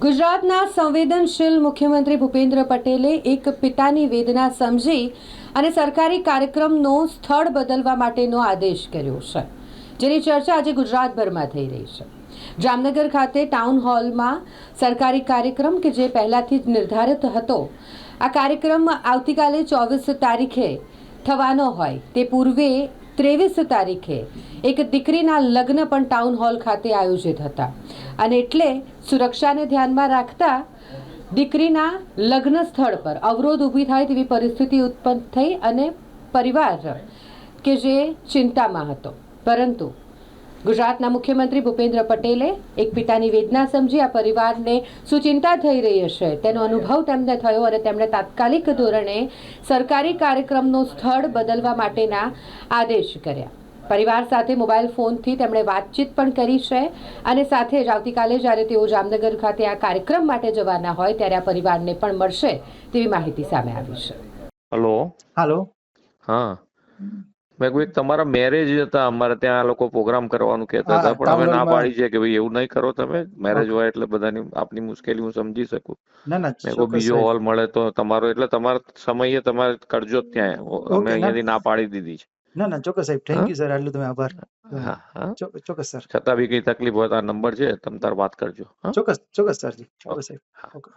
ગુજરાતના સંવેદનશીલ મુખ્યમંત્રી ભૂપેન્દ્ર પટેલે એક પિતાની વેદના સમજી અને સરકારી કાર્યક્રમનો સ્થળ બદલવા માટેનો આદેશ કર્યો છે, જેની ચર્ચા આજે ગુજરાતભરમાં થઈ રહી છે. જામનગર ખાતે ટાઉન હોલમાં સરકારી કાર્યક્રમ કે જે પહેલાથી જ નિર્ધારિત હતો, આ કાર્યક્રમ આવતીકાલે ચોવીસ તારીખે થવાનો હોય. તે પૂર્વે ત્રેવીસ તારીખે એક દીકરીના લગ્ન પણ ટાઉન હોલ ખાતે આયોજિત હતા. અને એટલે સુરક્ષાને ધ્યાનમાં રાખતા દીકરીના લગ્ન સ્થળ પર અવરોધ ઊભી થાય તેવી પરિસ્થિતિ ઉત્પન્ન થઈ અને પરિવાર કે જે ચિંતામાં હતો. પરંતુ ગુજરાતના મુખ્યમંત્રી ભૂપેન્દ્ર પટેલે એક પિતાની વેદના સમજી આ પરિવારને શું ચિંતા થઈ રહી હશે. તેનો અનુભવ તેમને થયો અને તેમણે તાત્કાલિક ધોરણે સરકારી કાર્યક્રમનું સ્થળ બદલવા માટેના આદેશ કર્યા. પરિવાર સાથે મોબાઈલ ફોનથી તેમણે વાતચીત પણ કરી છે અને સાથે જ આવતીકાલે જ્યારે તેઓ જામનગર ખાતે આ કાર્યક્રમ માટે જવાના હોય ત્યારે આ પરિવારને પણ મળશે તેવી માહિતી સામે આવી છે. હલો. હાલો. હા. મેં કહ્યું એક તમારા મેરેજ હતા અમારે ત્યાં આ લોકો પ્રોગ્રામ કરવાનું કહેતા હતા પણ અમે ના પાડી છે કે ભાઈ એવું નહીં કરો તમે મેરેજ હોય એટલે બધાની આપની મુશ્કેલી હું સમજી શકું. ના ના બીજો હોલ મળે તો તમારો એટલે તમારા સમયે તમારે કરજો ત્યાં. અમે અહીંયાથી ના પાડી દીધી છે. ના ના ચોક્કસ સાહેબ. થેન્ક યુ સર આટલું તમે આભાર. ચોક્કસ સર છતાં બી કઈ તકલીફ હોય તો આ નંબર છે તમે તાર વાત કરજો. ચોક્કસ ચોક્કસ સરજી ચોક્કસ સાહેબ. ઓકે.